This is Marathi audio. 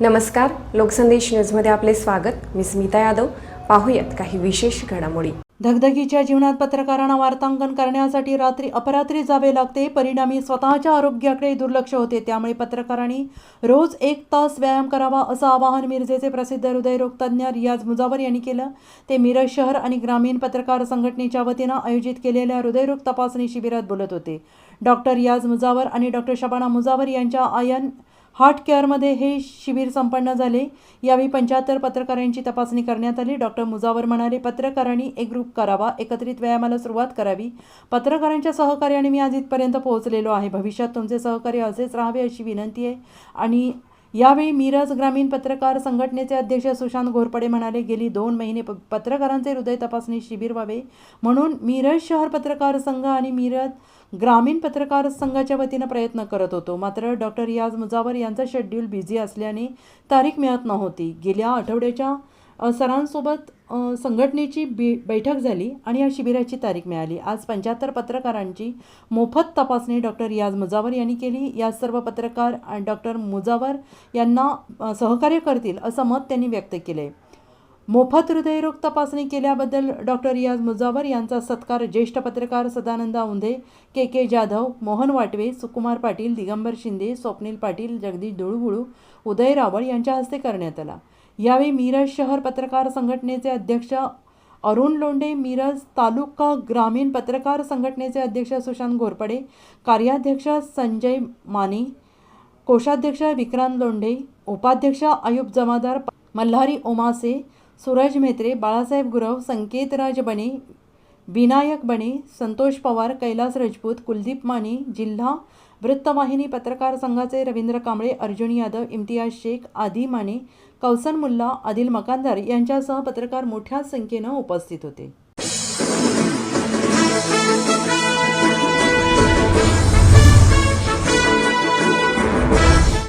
नमस्कार लोकसंदेश न्यूजमध्ये आपले स्वागत. मी स्मिता यादव. पाहूयात काही विशेष घडामोडी. धगधगीच्या जीवनात पत्रकारांना वार्तांकन करण्यासाठी रात्री अपरात्री जावे लागते. परिणामी स्वतःच्या आरोग्याकडे दुर्लक्ष होते. त्यामुळे पत्रकारांनी रोज एक तास व्यायाम करावा असं आवाहन मिरजेचे प्रसिद्ध हृदयरोग तज्ज्ञ रियाज मुजावर यांनी केलं. ते मिरज शहर आणि ग्रामीण पत्रकार संघटनेच्या वतीनं आयोजित केलेल्या हृदयरोग तपासणी शिबिरात बोलत होते. डॉक्टर रियाज मुजावर आणि डॉक्टर शबाना मुजावर यांच्या आयन हार्ट केअरमध्ये हे शिबिर संपन्न झाले. यावेळी पंच्याहत्तर पत्रकारांची तपासणी करण्यात आली. डॉक्टर मुजावर म्हणाले पत्रकारांनी एक ग्रुप करावा. एकत्रित व्यायामाला सुरुवात करावी. पत्रकारांच्या सहकार्याने मी आज इथपर्यंत पोहोचलेलो आहे. भविष्यात तुमचे सहकार्य असेच राहावे अशी विनंती आहे आणि यावेळी मिरज ग्रामीण पत्रकार संघटनेचे अध्यक्ष सुशांत घोरपडे म्हणाले गेली दोन महिने प- पत्रकारांचे हृदय तपासणी शिबिर व्हावे. म्हणून मिरज शहर पत्रकार संघ आणि मिरज ग्रामीण पत्रकार संघाच्या वतीनं प्रयत्न करत होतो. मात्र डॉक्टर रियाज मुजावर यांचा शेड्यूल बिझी असल्याने तारीख मिळत नव्हती. गेल्या आठवड्याच्या सरांसोबत संघटनेची बी बैठक झाली आणि या शिबिराची तारीख मिळाली. आज पंच्याहत्तर पत्रकारांची मोफत तपासणी डॉक्टर रियाज मुजावर यांनी केली. या सर्व पत्रकार आणि डॉक्टर मुजावर यांना सहकार्य करतील असं मत त्यांनी व्यक्त केलं. आहे मोफत हृदयरोग तपासणी केल्याबद्दल डॉक्टर रियाज मुजावर यांचा सत्कार ज्येष्ठ पत्रकार सदानंद औंधे के के जाधव मोहन वाटवे सुकुमार पाटील दिगंबर शिंदे स्वप्नील पाटील जगदीश धुळगुळू उदय रावळ यांच्या हस्ते करण्यात आला. यावेळी मिरज शहर पत्रकार संघटनेचे अध्यक्ष अरुण लोंढे मिरज तालुका ग्रामीण पत्रकार संघटनेचे अध्यक्ष सुशांत घोरपडे कार्याध्यक्ष संजय माने कोषाध्यक्ष विक्रांत लोंढे उपाध्यक्ष आयुब जमादार मल्हारी ओमासे सूरज म्हेत्रे बाळासाहेब गुरव संकेतराज बने विनायक बने संतोष पवार कैलास राजपूत कुलदीप माने जिल्हा वृत्तवाहिनी पत्रकार संघाचे रवींद्र कांबळे अर्जुन यादव इम्तियाज शेख आदी माने कौसन मुल्ला आदिल मकांदार यांच्यासह पत्रकार मोठ्या संख्येनं उपस्थित होते.